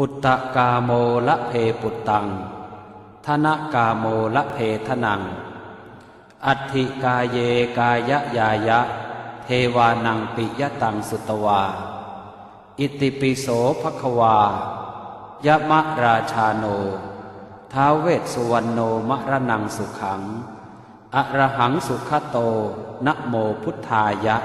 ปุตตะกาโมละเพปุตตังธนกาโมละเพทนัง อัตถิกาเยกายะยายะ เทวานังปิยตังสุตวา อิติปิโสภควายะมะราชาโน ท้าวเวสสุวรรณโนมรนังสุขัง อระหังสุขโตนะโมพุทธายะ